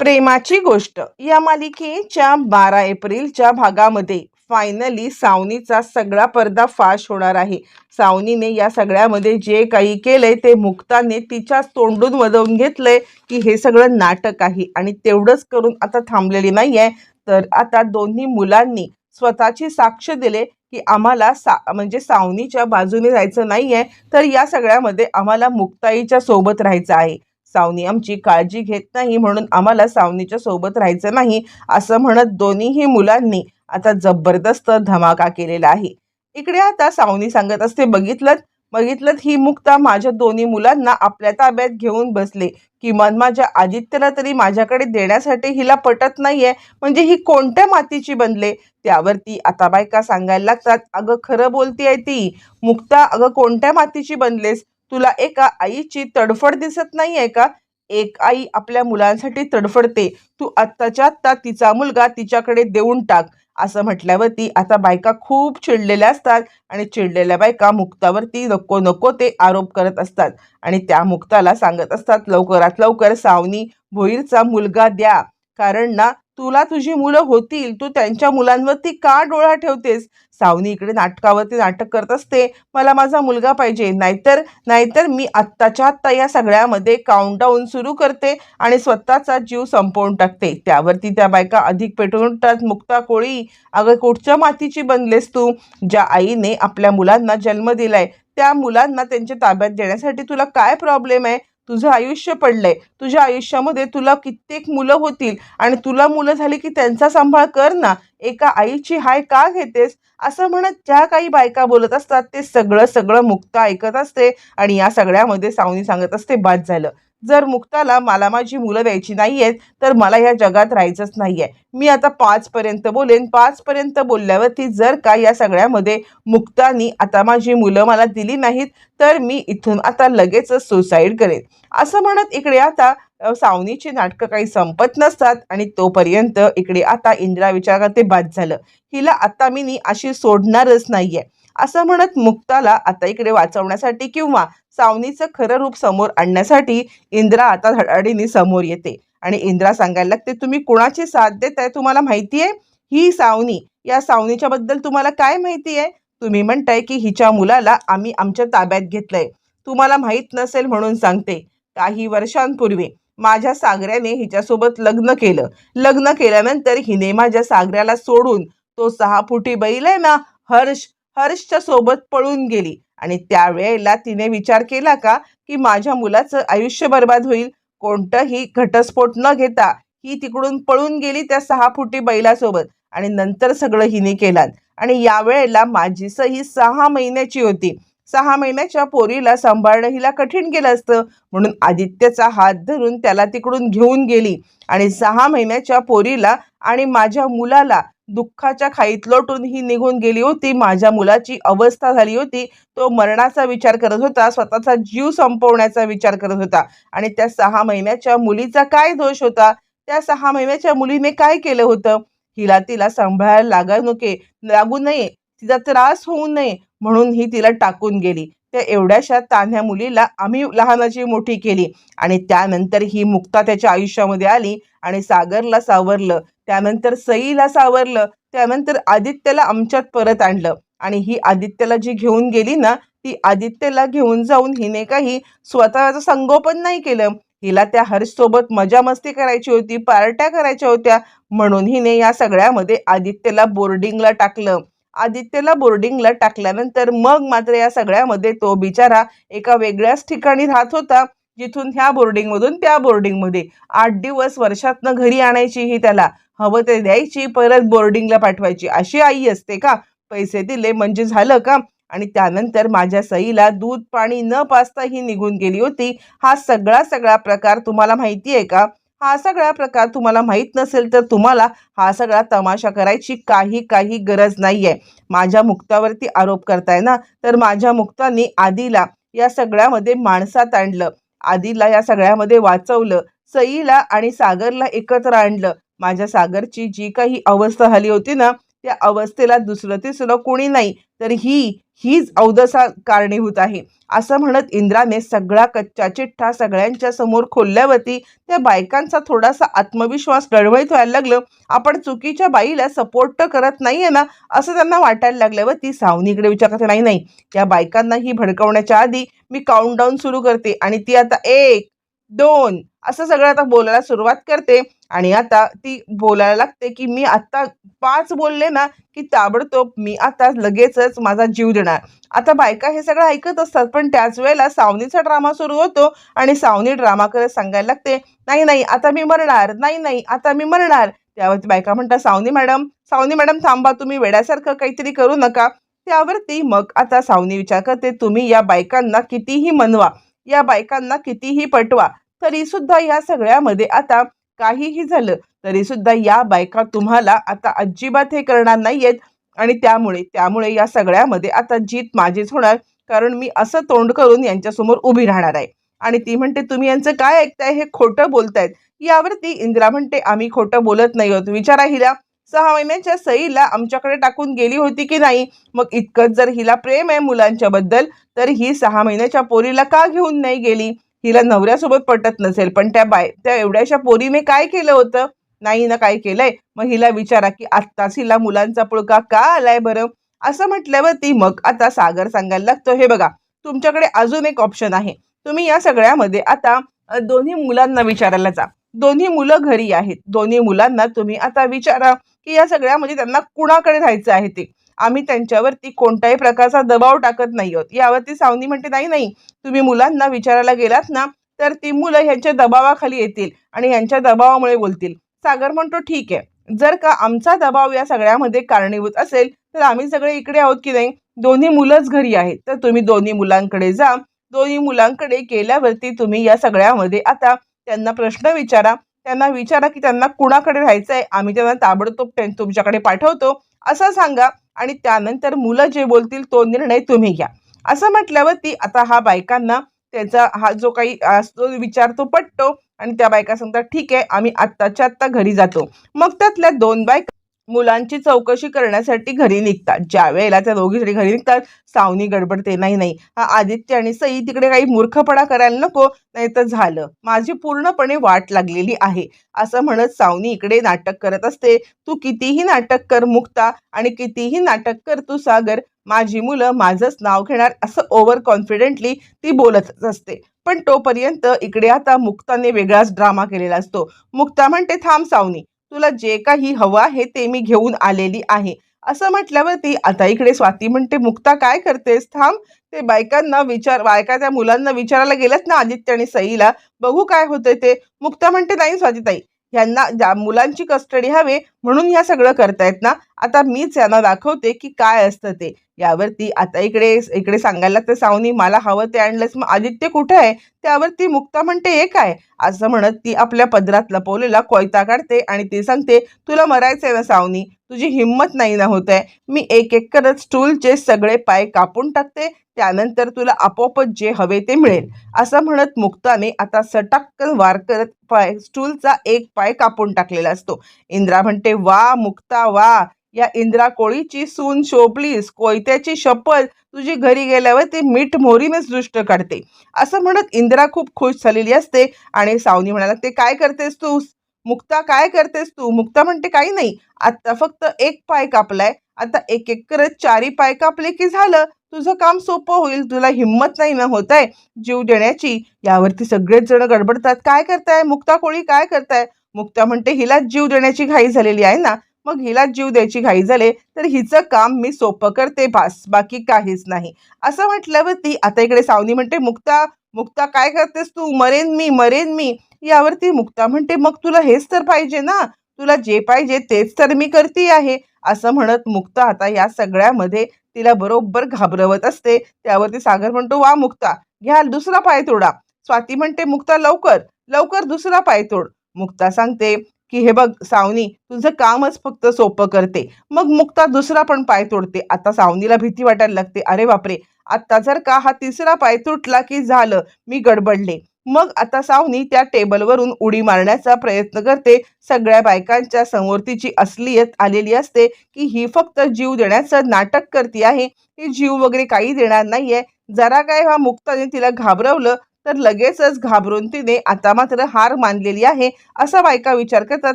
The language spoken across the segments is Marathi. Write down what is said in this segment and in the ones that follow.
प्रेमाची गोष्ट. या मालिकेच्या बारा एप्रिलच्या भागामध्ये फायनली सावनीचा सगळा पडदा फाश होणार आहे. सावनीने या सगळ्यामध्ये जे काही केलंय ते मुक्ताने तिच्या तोंडून वजवून घेतलंय की हे सगळं नाटक आहे आणि तेवढंच करून आता थांबलेली नाही आहे तर आता दोन्ही मुलांनी स्वतःची साक्ष दिले की आम्हाला सा म्हणजे सावनीच्या बाजूने जायचं नाही आहे तर या सगळ्यामध्ये आम्हाला मुक्ताईच्या सोबत राहायचं आहे. सावनी आमची काळजी घेत नाही म्हणून आम्हाला सावनीच्या सोबत राहायचं नाही असं म्हणत दोन्हीही मुलांनी आता जबरदस्त धमाका केलेला आहे. इकडे आता सावनी सांगत असते बघितलं बघितलं ही मुक्ता माझ्या दोन्ही मुलांना आपल्या ताब्यात घेऊन बसले. किमान माझ्या आदित्यला तरी माझ्याकडे देण्यासाठी हिला पटत नाहीये. म्हणजे ही कोणत्या मातीची बनले? त्यावरती आता बायका सांगायला लागतात अगं खरं बोलतीये ती. मुक्ता अगं कोणत्या मातीची बनलेस? तुला एका आईची तडफड दिसत नाहीये का? एक आई आपल्या मुलांसाठी तडफडते. तू आत्ताच्या आत्ता तिचा मुलगा तिच्याकडे देऊन टाक. असं म्हटल्यावरती आता बायका खूप चिडलेल्या असतात आणि चिडलेल्या बायका मुक्तावरती नको नको ते आरोप करत असतात. आणि त्या मुक्ताला सांगत असतात लवकरात लवकर सावनी भोईरचा मुलगा द्या. कारण ना तुला तुझी मुलं होतील तू त्यांच्या मुलांवरती का डोळा ठेवतेस? सावनी इकडे नाटकावरती नाटक करत असते. मला माझा मुलगा पाहिजे. नाहीतर नाहीतर मी आत्ताच्या आत्ता या सगळ्यामध्ये काउंटडाऊन सुरू करते आणि स्वतःचा जीव संपवून टाकते. त्यावरती त्या बायका अधिक पेटवून मुक्ता कोळी अगं कुठच्या मातीची बनलेस तू? ज्या आईने आपल्या मुलांना जन्म दिलाय त्या मुलांना त्यांच्या ताब्यात देण्यासाठी तुला काय प्रॉब्लेम आहे? तुझं आयुष्य पडलंय. तुझ्या आयुष्यामध्ये तुला कित्येक मुलं होतील आणि तुला मुलं झाली की त्यांचा सांभाळ कर ना. एका आईची हाय का घेतेस? असं म्हणत ज्या काही बायका बोलत असतात ते सगळं सगळं मुक्त ऐकत असते आणि या सगळ्यामध्ये सावनी सांगत असते बाद झालं. जर मुक्ताला मला माझी मुलं द्यायची नाही आहेत तर मला या जगात राहायचंच नाही आहे मी आता पाचपर्यंत बोलेन. पाचपर्यंत बोलल्यावरती जर का या सगळ्यामध्ये मुक्तानी आता माझी मुलं मला दिली नाहीत तर मी इथून आता लगेचच सुसाईड करेन. असं म्हणत इकडे आता सावनीची नाटकं काही संपत नसतात आणि तोपर्यंत इकडे आता इंदिरा विचार करते बाद झालं. हिला आता मी नी अशी सोडणारच नाहीये. असं म्हणत मुक्ताला आता इकडे वाचवण्यासाठी किंवा सावनीचं खरं रूप समोर आणण्यासाठी इंद्रा आता धडाडीने समोर येते. आणि इंद्रा सांगायला लागते तुम्ही कुणाची साथ देताय तुम्हाला माहिती आहे ही सावनी या सावनीच्या बद्दल तुम्हाला काय माहिती आहे तुम्ही म्हणताय की हिच्या मुलाला आम्ही आमच्या ताब्यात घेतलंय. तुम्हाला माहीत नसेल म्हणून सांगते. काही वर्षांपूर्वी माझ्या सागऱ्याने हिच्यासोबत लग्न केलं. लग्न केल्यानंतर हिने माझ्या सागऱ्याला सोडून तो सहा फुटी बैल आहे ना हर्ष हर्षच्या सोबत पळून गेली. आणि त्यावेळेला तिने विचार केला का की माझ्या मुलाचं आयुष्य बर्बाद होईल. कोणतंही घटस्फोट न घेता ही तिकडून पळून गेली त्या सहा फुटी बैलासोबत. आणि नंतर सगळं हिने केलं. आणि यावेळेला माझी सही सहा महिन्याची होती. सहा महिन्याच्या पोरीला सांभाळणं हिला कठीण गेलं असतं. म्हणून आदित्यचा हात धरून त्याला तिकडून घेऊन गेली. आणि सहा महिन्याच्या पोरीला आणि माझ्या मुलाला दुःखाच्या खाईत लोटून ही निघून गेली होती. माझ्या मुलाची अवस्था झाली होती. तो मरणाचा विचार करत होता. स्वतःचा जीव संपवण्याचा विचार करत होता. आणि त्या सहा महिन्याच्या मुलीचा काय दोष होता? त्या सहा महिन्याच्या मुलीने काय केलं होतं? हिला तिला सांभाळायला लागा नके. लागू नये. तिचा त्रास होऊ नये म्हणून ही तिला टाकून गेली. त्या एवढ्याशा तान्ह्या मुलीला आम्ही लहानाची मोठी केली. आणि त्यानंतर ही मुक्ता त्याच्या आयुष्यामध्ये आली आणि सागरला सावरलं. त्यानंतर सईला सावरलं. त्यानंतर आदित्यला आमच्यात परत आणलं. आणि ही आदित्यला जी घेऊन गेली ना ती आदित्यला घेऊन जाऊन हिने काही स्वतःचं संगोपन नाही केलं. हिला त्या हर्षसोबत मजा मस्ती करायची होती पार्ट्या करायच्या होत्या. म्हणून हिने या सगळ्यामध्ये आदित्यला बोर्डिंगला टाकलं. आदित्यला बोर्डिंगला टाकल्यानंतर मग मात्र या सगळ्यामध्ये तो बिचारा एका वेगळ्याच ठिकाणी राहत होता जिथून ह्या बोर्डिंगमधून त्या बोर्डिंगमध्ये आठ दिवस वर्षातनं घरी आणायची ही त्याला हवं ते द्यायची परत बोर्डिंगला पाठवायची अशी आई असते का? पैसे दिले म्हणजे झालं का? आणि त्यानंतर माझ्या सईला दूध पाणी न पाजता ही निघून गेली होती. हा सगळा सगळा प्रकार तुम्हाला माहिती आहे का? हा सगळा प्रकार तुम्हाला माहीत नसेल तर तुम्हाला हा सगळा तमाशा करायची काही काही गरज नाही आहे माझ्या मुक्तावरती आरोप करताय ना? तर माझ्या मुक्तांनी आदीला या सगळ्यामध्ये माणसात आणलं. आदीला या सगळ्यामध्ये वाचवलं. सईला आणि सागरला एकत्र आणलं. माझ्या सागरची जी काही अवस्था झाली होती ना त्या अवस्थेला दुसरं तिसरं कोणी नाही. तर ही हीच अवदसा कारणीभूत आहे. असं म्हणत इंद्राने सगळा कच्चा चिठ्ठा सगळ्यांच्या समोर खोलल्यावरती त्या बायकांचा थोडासा आत्मविश्वास गळवळीत व्हायला लागलं. आपण चुकीच्या बाईला सपोर्ट करत करत नाहीये ना असं त्यांना वाटायला लागल्यावरती सावनीकडे विचार नाही नाही या बायकांना ही भडकवण्याच्या आधी मी काउंटडाऊन सुरू करते आणि ती आता एक दोन असं सगळं आता बोलायला सुरुवात करते. आणि आता ती बोलायला लागते की मी आता पाच बोलले ना की ताबडतोब मी आता लगेचच माझा जीव देणार. आता बायका हे सगळं ऐकत असतात पण त्याच वेळेला सावनीचा ड्रामा सुरू होतो आणि सावनी ड्रामा करत सांगायला लागते नाही नाही आता मी मरणार नाही नाही आता मी मरणार. त्यावरती बायका म्हणतात सावनी मॅडम सावनी मॅडम थांबा तुम्ही वेड्यासारखं काहीतरी करू नका. त्यावरती मग आता सावनी विचार करते तुम्ही या बायकांना कितीही मनवा या बायकांना कितीही पटवा तरी सुद्धा या सगळ्यामध्ये आता काहीही झालं तरी सुद्धा या बायका तुम्हाला आता अजिबात हे करणार नाहीयेत. आणि त्यामुळे त्यामुळे या सगळ्यामध्ये आता जीत माझीच होणार. कारण मी असं तोंड करून यांच्यासमोर उभी राहणार आहे. आणि ती म्हणते तुम्ही यांचं काय ऐकताय? हे खोटं बोलतायत. यावरती इंदिरा म्हणते आम्ही खोटं बोलत नाही होत विचारा हिला. सहा महिन्याच्या सईला आमच्याकडे टाकून गेली होती की नाही? मग इतकंच जर हिला प्रेम आहे मुलांच्या बद्दल तर ही सहा महिन्याच्या पोरीला का घेऊन नाही गेली? तिला नवऱ्यासोबत पटत नसेल पण त्या बाय त्या एवढ्याशा पोरीने काय केलं होतं? नाही ना काय केलंय? मग हिला विचारा की आत्ताच हिला मुलांचा पुळका का आलाय बरं? असं म्हटल्यावर ती मग आता सागर सांगायला लागतो हे बघा तुमच्याकडे अजून एक ऑप्शन आहे. तुम्ही या सगळ्यामध्ये आता दोन्ही मुलांना विचारायला जा. दोन्ही मुलं घरी आहेत. दोन्ही मुलांना तुम्ही आता विचारा की या सगळ्यामध्ये त्यांना कुणाकडे राहायचं आहे ते? आम्ही त्यांच्यावरती कोणत्याही प्रकारचा दबाव टाकत नाही आहोत. यावरती सावनी म्हणते नाही नाही तुम्ही मुलांना विचारायला गेलात ना तर ती मुलं ह्यांच्या दबावाखाली येतील आणि ह्यांच्या दबावामुळे बोलतील. सागर म्हणतो ठीक आहे. जर का आमचा दबाव या सगळ्यामध्ये कारणीभूत असेल तर आम्ही सगळे इकडे आहोत की नाही? दोन्ही मुलंच घरी आहेत तर तुम्ही दोन्ही मुलांकडे जा. दोन्ही मुलांकडे गेल्यावरती तुम्ही या सगळ्यामध्ये आता त्यांना प्रश्न विचारा. त्यांना विचारा की त्यांना कुणाकडे राहायचं आहे आम्ही त्यांना ताबडतोब तुमच्याकडे पाठवतो. असं सांगा. आणि त्यानंतर मुलं जे बोलतील तो निर्णय तुम्ही घ्या. असं म्हटल्यावर ती आता हा बायकांना त्याचा हा जो काही असतो विचार तो पटतो आणि त्या बायका सांगतात ठीक आहे आम्ही आत्ताच्या आत्ता घरी जातो. मग त्यातल्या दोन बायका मुलांची चौकशी करण्यासाठी घरी निघतात. ज्या वेळेला त्या दोघी घरी निघतात सावनी गडबडते नाही नाही हा आदित्य आणि सई तिकडे काही मूर्खपणा करायला नको नाही तर झालं. माझी पूर्णपणे वाट लागलेली आहे. असं म्हणत सावनी इकडे नाटक करत असते. तू कितीही नाटक कर मुक्ता आणि कितीही नाटक कर तू सागर. माझी मुलं माझंच नाव घेणार. असं ओव्हर कॉन्फिडेंटली ती बोलतच असते. पण तोपर्यंत इकडे आता मुक्ताने वेगळाच ड्रामा केलेला असतो. मुक्ता म्हणते थांब सावनी. तुला जे काही हवं आहे ते मी घेऊन आलेली आहे. असं म्हटल्यावरती आता इकडे स्वाती म्हणते मुक्ता काय करतेस? थांब. ते बायकांना विचार बायका त्या मुलांना विचारायला गेल्यात ना आदित्य आणि सईला. बघू काय होते ते. मुक्ता म्हणते नाही स्वातीताई ह्यांना ज्या मुलांची कस्टडी हवे म्हणून ह्या सगळं करतायत ना. आता मीच यांना दाखवते की काय असतं ते. यावरती आता इकडे इकडे सांगायला लागतं सावनी मला हवं ते आणलंस मग आदित्य कुठं आहे? त्यावरती मुक्ता म्हणते हे काय? असं म्हणत ती आपल्या पदरात लपवलेला कोयता काढते आणि ती सांगते तुला मरायचंय ना सावनी? तुझी हिंमत नाही ना होत आहे मी एक एक करत स्टूलचे सगळे पाय कापून टाकते. त्यानंतर तुला आपोआपच जे हवे ते मिळेल. असं म्हणत मुक्ताने आता सटाक्कन वार करत पाय स्टूलचा एक पाय कापून टाकलेला असतो. इंद्रा म्हणते वा मुक्ता वा. या इंद्रा कोळीची सून शोभलीस कोयत्याची शपथ तुझी घरी गेल्यावर ती मीठ मोरीनेच दृष्ट काढते. असं म्हणत इंद्रा खूप खुश झालेली असते आणि सावनी म्हणाला ते काय करतेस तू मुक्ता काय करतेस तू? मुक्ता म्हणते काही नाही. आता फक्त एक पाय कापलाय. आता एक एक करत चारी पाय कापले की झालं. तुझं काम सोपं होईल. तुला हिंमत नाही ना होत आहे जीव देण्याची? यावरती सगळेच जण गडबडतात. काय करताय? मुक्ता कोळी काय करताय? मुक्ता म्हणते हिला जीव देण्याची घाई झालेली आहे ना. मग हिला जीव द्यायची घाई झाले तर हिचं काम मी सोपं करते बास बाकी काहीच नाही. असं म्हटल्यावरती आता इकडे सावनी म्हणते मुक्ता मुक्ता काय करतेस तू? मरेन मी मरेन मी. यावरती मुक्ता म्हणते मग तुला हेच तर पाहिजे ना? तुला जे पाहिजे तेच तर मी करते आहे. असं म्हणत मुक्ता आता या सगळ्यामध्ये तिला बरोबर घाबरवत असते. त्यावरती सागर म्हणतो वा मुक्ता घ्या दुसरा पाय तोडा. स्वाती म्हणते मुक्ता लवकर लवकर दुसरा पाय तोड. मुक्ता सांगते की हे बघ सावनी तुझं कामच फक्त सोपं करते. मग मुक्ता दुसरा पण पाय तोडते. आता सावनीला भीती वाटायला लागते. अरे बापरे आता जर का हा तिसरा पाय तुटला की झालं मी गडबडले. मग आता सावनी त्या टेबलवरून उडी मारण्याचा प्रयत्न करते. सगळ्या बायकांच्या समोर तिची असलीयत आलेली असते की ही फक्त जीव देण्याचं नाटक करते आहे. ही जीव वगैरे काही देणार नाहीये. जरा काय हा मुक्ताने तिला घाबरवलं तर लगेचच घाबरून तिने आता मात्र हार मानलेली आहे असा बायका विचार करतात.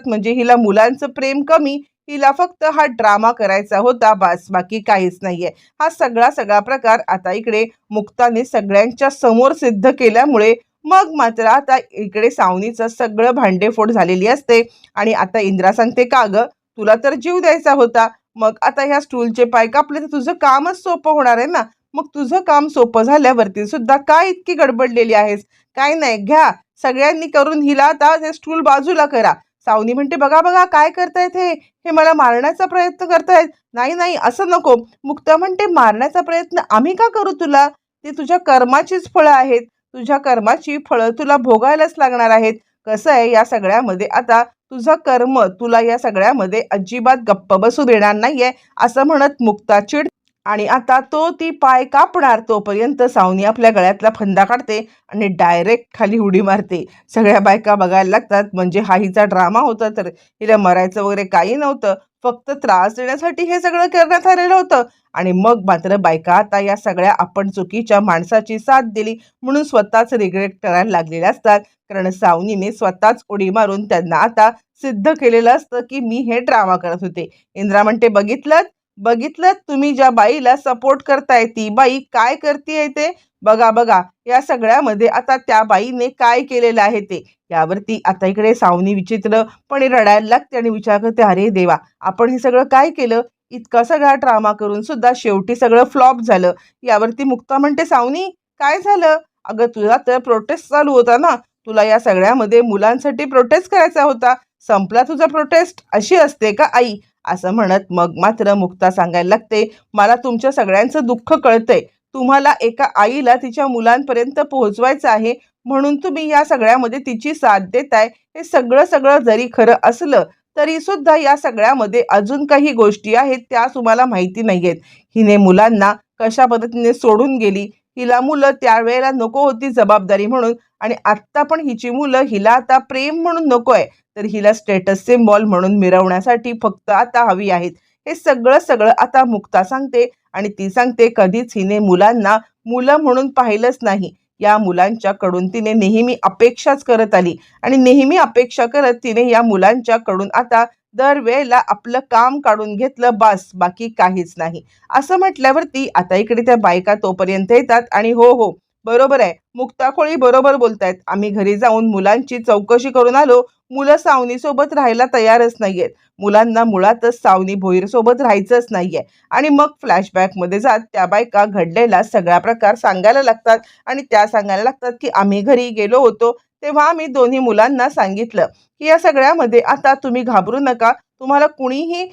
म्हणजे हिला मुलांचं प्रेम कमी हिला फक्त हा ड्रामा करायचा होता बस बाकी काहीच नाहीये. हा सगळा सगळा प्रकार आता इकडे मुक्ताने सगळ्यांच्या समोर सिद्ध केल्यामुळे मग मात्र आता इकडे सावनीचं सगळं भांडेफोड झालेली असते. आणि आता इंद्रा सांगते का ग? तुला तर जीव द्यायचा होता. मग आता ह्या स्टूलचे पाय कापले तर तुझं कामच सोपं होणार आहे ना? मग तुझं काम सोपं झाल्यावरती सुद्धा काय इतकी गडबडलेली आहेस? काय नाही घ्या. सगळ्यांनी करून हिला आता ते स्टूल बाजूला करा. सावनी म्हणते बघा बघा काय करतायत हे? हे मला मारण्याचा प्रयत्न करतायत. नाही नाही असं नको. मुक्ता म्हणते मारण्याचा प्रयत्न आम्ही का करू तुला? ती तुझ्या कर्माचीच फळं आहेत. तुझ्या कर्माची फळं तुला भोगायलाच लागणार आहेत. कसं आहे या सगळ्यामध्ये आता तुझं कर्म तुला या सगळ्यामध्ये अजिबात गप्प बसू देणार नाहीये. असं म्हणत मुक्ता चिड आणि आता तो ती पाय कापणार तोपर्यंत सावनी आपल्या गळ्यातला फंदा काढते आणि डायरेक्ट खाली उडी मारते. सगळ्या बायका बघायला लागतात म्हणजे हा हिचा ड्रामा होता तर हिला मरायचं वगैरे काही नव्हतं. फक्त त्रास देण्यासाठी हे सगळं करण्यात आलेलं होतं. आणि मग मात्र बायका आता या सगळ्या आपण चुकीच्या माणसाची साथ दिली म्हणून स्वतःच रिग्रेट करायला लागलेल्या असतात. कारण सावनीने स्वतःच उडी मारून त्यांना आता सिद्ध केलेलं असतं की मी हे ड्रामा करत होते. इंद्रा म्हणते बघितलं बघितलं तुम्ही ज्या बाईला सपोर्ट करताय ती बाई काय करते ते? बघा बघा. या सगळ्यामध्ये आता त्या बाईने काय केलेलं आहे ते? यावरती आता इकडे सावनी विचित्रपणे रडायला लागते आणि विचार करते अरे देवा आपण हे सगळं काय केलं? इतका सगळा ड्रामा करून सुद्धा शेवटी सगळं फ्लॉप झालं. यावरती मुक्ता म्हणते सावनी काय झालं? अगं तुझा तर प्रोटेस्ट चालू होता ना? तुला या सगळ्यामध्ये मुलांसाठी प्रोटेस्ट करायचा होता. संपला तुझा प्रोटेस्ट अशी असते का आई? असं म्हणत मग मात्र मुक्ता सांगायला लागते मला तुमच्या सगळ्यांचं दुःख कळतंय. तुम्हाला एका आईला तिच्या मुलांपर्यंत पोहोचवायचं आहे म्हणून तुम्ही या सगळ्यामध्ये तिची साथ देताय. हे सगळं सगळं जरी खरं असलं तरी सुद्धा या सगळ्यामध्ये अजून काही गोष्टी आहेत त्या तुम्हाला माहिती नाही आहेत हिने मुलांना कशा पद्धतीने सोडून गेली? हिला मुलं त्यावेळेला नको होती जबाबदारी म्हणून आणि आत्ता पण हिची मुलं हिला आता प्रेम म्हणून नको आहे तर हिला स्टेटस सिम्बॉल म्हणून मिरवण्यासाठी फक्त आता हवी आहेत. हे सगळं सगळं आता मुक्ता सांगते आणि ती सांगते कधीच हिने मुलांना मुलं म्हणून पाहिलंच नाही. या मुलांच्याकडून तिने नेहमी अपेक्षाच करत आली आणि नेहमी अपेक्षा करत तिने या मुलांच्याकडून आता दरवेळेला आपलं काम काढून घेतलं बस बाकी काहीच नाही. असं म्हटल्यावरती आता इकडे त्या बायका तोपर्यंत येतात आणि हो हो बरोबर आहे. मुक्ताखोळी बरोबर बोलतायत. आम्ही घरी जाऊन मुलांची चौकशी करून आलो. मुलं सावनीसोबत राहायला तयारच नाहीयेत. मुलांना मुळातच सावनी भोईरसोबत राहायचंच नाहीये. आणि मग फ्लॅशबॅकमध्ये जात त्या बायका घडलेला सगळा प्रकार सांगायला लागतात. आणि त्या सांगायला लागतात की आम्ही घरी गेलो होतो. तेव्हा आम्ही दोन्ही मुलांना सांगितलं की या सगळ्यामध्ये आता तुम्ही घाबरू नका. तुम्हाला कुणीही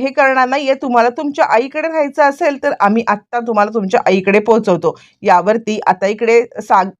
हे करणार नाही आहे तुम्हाला तुमच्या आईकडे राहायचं असेल तर आम्ही आत्ता तुम्हाला तुमच्या आईकडे पोहोचवतो. यावरती आता इकडे साग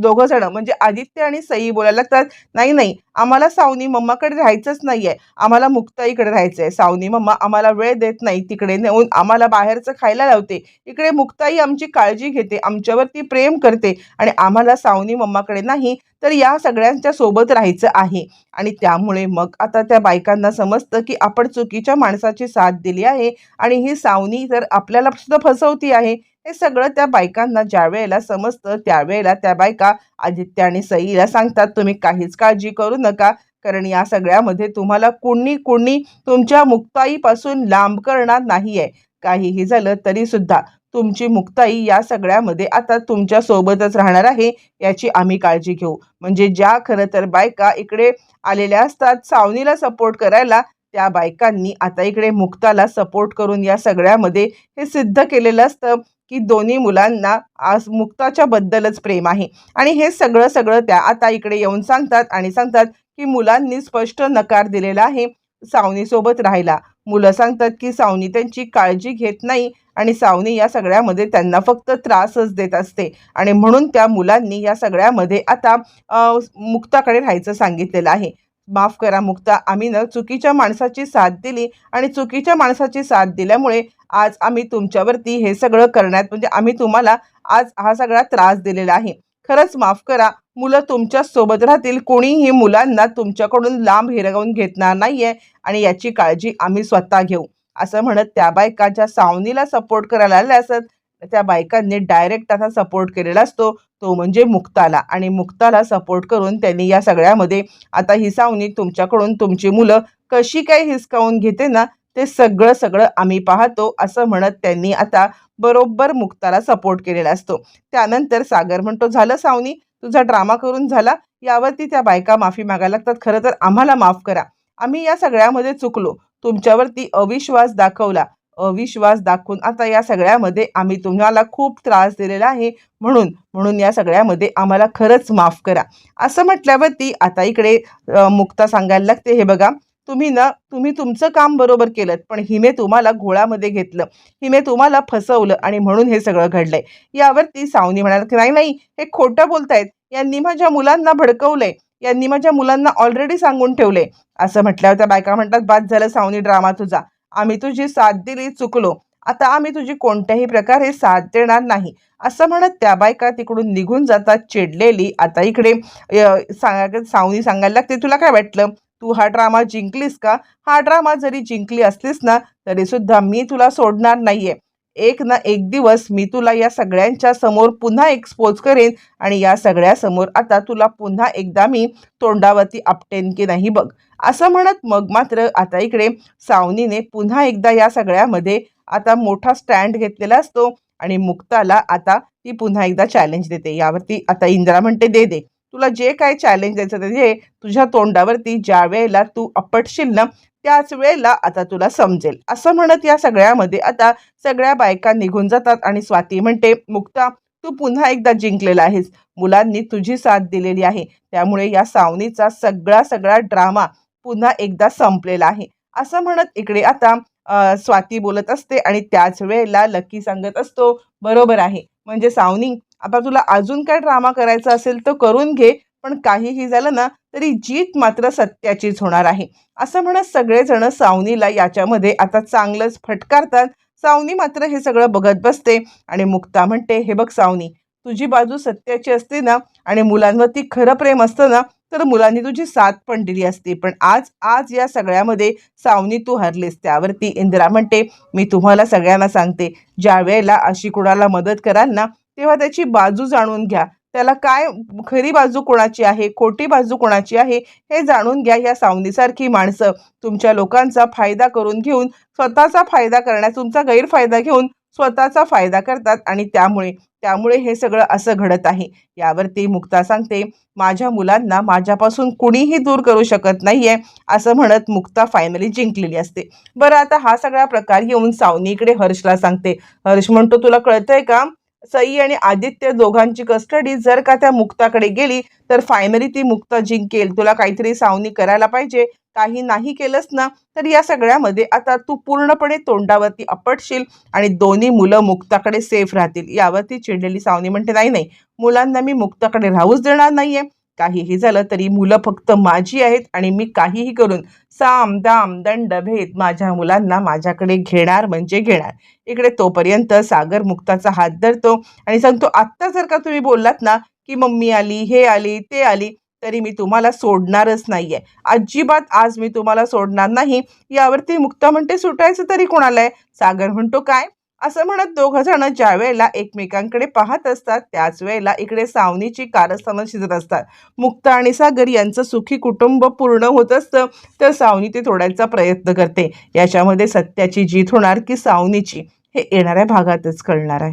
दोघं जण म्हणजे आदित्य आणि सई बोलायला लागतात नाही नाही आम्हाला सावनी मम्माकडे राहायचंच नाही आहे आम्हाला मुक्ताईकडे राहायचं आहे सावनी मम्मा आम्हाला वेळ देत नाही. तिकडे नेऊन आम्हाला बाहेरचं खायला लावते. इकडे मुक्ताई आमची काळजी घेते आमच्यावरती प्रेम करते आणि आम्हाला सावनी मम्माकडे नाही. तर या सगळ्यांच्या सोबत राहायचं आहे. आणि त्यामुळे मग आता त्या बायकांना समजतं की आपण चुकीच्या माणसाची साथ दिली आहे आणि ही सावनी तर आपल्याला सुद्धा फसवती आहे. हे सगळं त्या बायकांना ज्या वेळेला समजतं त्यावेळेला त्या बायका आदित्य आणि सईला सांगतात तुम्ही काहीच काळजी करू नका कारण या सगळ्यामध्ये तुम्हाला कुणी कुणी तुमच्या मुक्ताईपासून लांब करणार नाही आहे काहीही झालं तरी सुद्धा तुमची मुक्ताई या सगळ्यामध्ये आता तुमच्या सोबतच राहणार आहे याची आम्ही काळजी घेऊ. म्हणजे ज्या खरं तर बायका इकडे आलेल्या असतात सावनीला सपोर्ट करायला त्या बायकांनी आता इकडे मुक्ताला सपोर्ट करून या सगळ्यामध्ये हे सिद्ध केलेलं असतं की दोन्ही मुलांना आज मुक्ताच्या बद्दलच प्रेम आहे. आणि हे सगळं सगळं त्या आता इकडे येऊन सांगतात आणि सांगतात की मुलांनी स्पष्ट नकार दिलेला आहे सावनीसोबत राहायला. मुलं सांगतात की सावनी त्यांची काळजी घेत नाही आणि सावनी या सगळ्यामध्ये त्यांना फक्त त्रासच देत असते. आणि म्हणून त्या मुलांनी या सगळ्यामध्ये आता मुक्ताकडे राहायचं सांगितलेलं आहे. माफ करा मुक्ता आम्ही न चुकीच्या माणसाची साथ दिली आणि चुकीच्या माणसाची साथ दिल्यामुळे आज आम्ही तुमच्यावरती हे सगळं करण्यात म्हणजे आम्ही तुम्हाला आज हा सगळा त्रास दिलेला आहे. खरंच माफ करा मुलं तुमच्यासोबत राहतील कोणीही मुलांना तुमच्याकडून लांब हिरवून घेतणार नाहीये आणि याची काळजी आम्ही स्वतः घेऊ. असं म्हणत त्या बायका ज्या सावनीला सपोर्ट करायला आल्या असत. त्या बायकांनी डायरेक्ट आता सपोर्ट केलेला असतो. तो म्हणजे मुक्ताला. आणि मुक्ताला सपोर्ट करून त्यांनी या सगळ्यामध्ये आता ही सावनी तुमच्याकडून तुमची मुलं कशी काय हिसकावून घेते ना ते सगळं सगळं आम्ही पाहतो असं म्हणत त्यांनी आता बरोबर मुक्ताला सपोर्ट केलेला असतो. त्यानंतर सागर म्हणतो झालं सावनी तुझा ड्रामा करून झाला. यावरती त्या बायका माफी मागायला लागतात. खरं तर आम्हाला माफ करा. आम्ही या सगळ्यामध्ये चुकलो. तुमच्यावरती अविश्वास दाखवला. अविश्वास दाखवून आता या सगळ्यामध्ये आम्ही तुम्हाला खूप त्रास दिलेला आहे. म्हणून म्हणून या सगळ्यामध्ये आम्हाला खरंच माफ करा. असं म्हटल्यावरती आता इकडे मुक्ता सांगायला लागते हे बघा तुम्ही ना तुम्ही तुमचं काम बरोबर केलं पण हिने तुम्हाला घोळामध्ये घेतलं. हिने तुम्हाला फसवलं आणि म्हणून हे सगळं घडलंय. यावरती सावनी म्हणाल की नाही नाही हे खोटं बोलतायत. यांनी माझ्या मुलांना भडकवलंय. यांनी माझ्या मुलांना ऑलरेडी सांगून ठेवले. असं म्हटल्यावर त्या बायका म्हणतात बाद झालं सावनी ड्रामा तुझा. आम्ही तुझी साथ दिली चुकलो. आता आम्ही तुझी कोणत्याही प्रकारे साथ देणार नाही. असं म्हणत त्या बायका तिकडून निघून जातात चिडलेली. आता इकडे सांगा सावनी सांगायला लागते तुला काय वाटलं? तू हा ड्रामा जिंकलीस का? हा ड्रामा जरी जिंकली असलीस ना तरी सुद्धा मी तुला सोडणार नाहीये. एक ना एक दिवस मी तुला या सगळ्यांच्या समोर पुन्हा एक्सपोज करेन आणि या सगळ्यासमोर आता तुला पुन्हा एकदा मी तोंडावरती आपटेन की नाही बघ. असं म्हणत मग मात्र आता इकडे सावनीने पुन्हा एकदा या सगळ्यामध्ये आता मोठा स्टँड घेतलेला असतो आणि मुक्ताला आता ती पुन्हा एकदा चॅलेंज देते. यावरती आता इंदिरा म्हणते दे दे. तुला जे काय चॅलेंज द्यायचं ते तुझ्या तोंडावरती ज्या वेळेला तू अपटशील ना त्याच वेळेला आता तुला समजेल. असं म्हणत या सगळ्यामध्ये आता सगळ्या बायका निघून जातात आणि स्वाती म्हणते मुक्ता तू पुन्हा एकदा जिंकलेला आहेस. मुलांनी तुझी साथ दिलेली आहे. त्यामुळे या सावनीचा सगळा सगळा ड्रामा पुन्हा एकदा संपलेला आहे. असं म्हणत इकडे आता स्वाती बोलत असते आणि त्याच वेळेला लकी सांगत असतो बरोबर आहे. म्हणजे सावनी आता तुला अजून काय ड्रामा करायचा असेल तर करून घे पण काहीही झालं ना तरी जीत मात्र सत्याचीच होणार आहे. असं म्हणत सगळेजण सावनीला याच्यामध्ये आता चांगलंच फटकारतात. सावनी मात्र हे सगळं बघत बसते आणि मुक्ता म्हणते हे बघ सावनी तुझी बाजू सत्याची असते ना आणि मुलांवरती खरं प्रेम असतं ना तर मुलांनी तुझी साथ पण दिली असती. पण आज आज या सगळ्यामध्ये सावनी तू हरलीस त्यावरती. इंदिरा म्हणते मी तुम्हाला सगळ्यांना सांगते ज्या वेळेला अशी कुणाला मदत कराल ना तेव्हा त्याची बाजू जाणून घ्या. त्याला काय खरी बाजू कोणाची आहे? खोटी बाजू कोणाची आहे? हे जाणून घ्या या सावनीसारखी माणसं. तुमच्या लोकांचा फायदा करून घेऊन स्वतःचा फायदा करण्यास तुमचा गैरफायदा घेऊन स्वतःचा फायदा करतात आणि त्यामुळे त्यामुळे हे सगळं असं घडत आहे. यावरती मुक्ता सांगते माझ्या मुलांना माझ्यापासून कुणीही दूर करू शकत नाहीये असं म्हणत मुक्ता फायनली जिंकलेली असते. बरं आता हा सगळा प्रकार येऊन सावनीकडे हर्षला सांगते. हर्ष म्हणतो तुला कळतंय का? सई आणि आदित्य दोघांची कस्टडी जर का त्या मुक्ताकडे गेली तर फायनली ती मुक्ता जिंकेल. तुला काहीतरी सावनी करायला पाहिजे. काही नाही केलंस ना तर या सगळ्यामध्ये आता तू पूर्णपणे तोंडावरती अपटशील आणि दोन्ही मुलं मुक्ताकडे सेफ राहतील. यावरती चिडलेली सावनी म्हणते नाही नाही. मुलांना मी मुक्ताकडे राहूच देणार नाहीये. काहीही झालं तरी मुलं फक्त माझी आहेत आणि मी काहीही करून साम दाम दंड भेद माझ्या मुलांना माझ्याकडे घेणार म्हणजे घेणार. इकडे तोपर्यंत सागर मुक्ताचा हात धरतो आणि सांगतो आत्ता जर का तुम्ही बोललात ना की मम्मी आली हे आली ते आली तरी मी तुम्हाला सोडणारच नाहीये. अजिबात आज मी तुम्हाला सोडणार नाही. यावरती मुक्ता म्हणते सुटायचं तरी कोणाला आहे? सागर म्हणतो काय? असं म्हणत दोघं जण ज्या वेळेला एकमेकांकडे पाहत असतात त्याच वेळेला इकडे सावनीची कारस्थानं शिजत असतात. मुक्ता आणि सागर यांचं सुखी कुटुंब पूर्ण होत असतं तर सावनी ते तोडायचा प्रयत्न करते. याच्यामध्ये सत्याची जीत होणार की सावनीची हे येणाऱ्या भागातच कळणार आहे.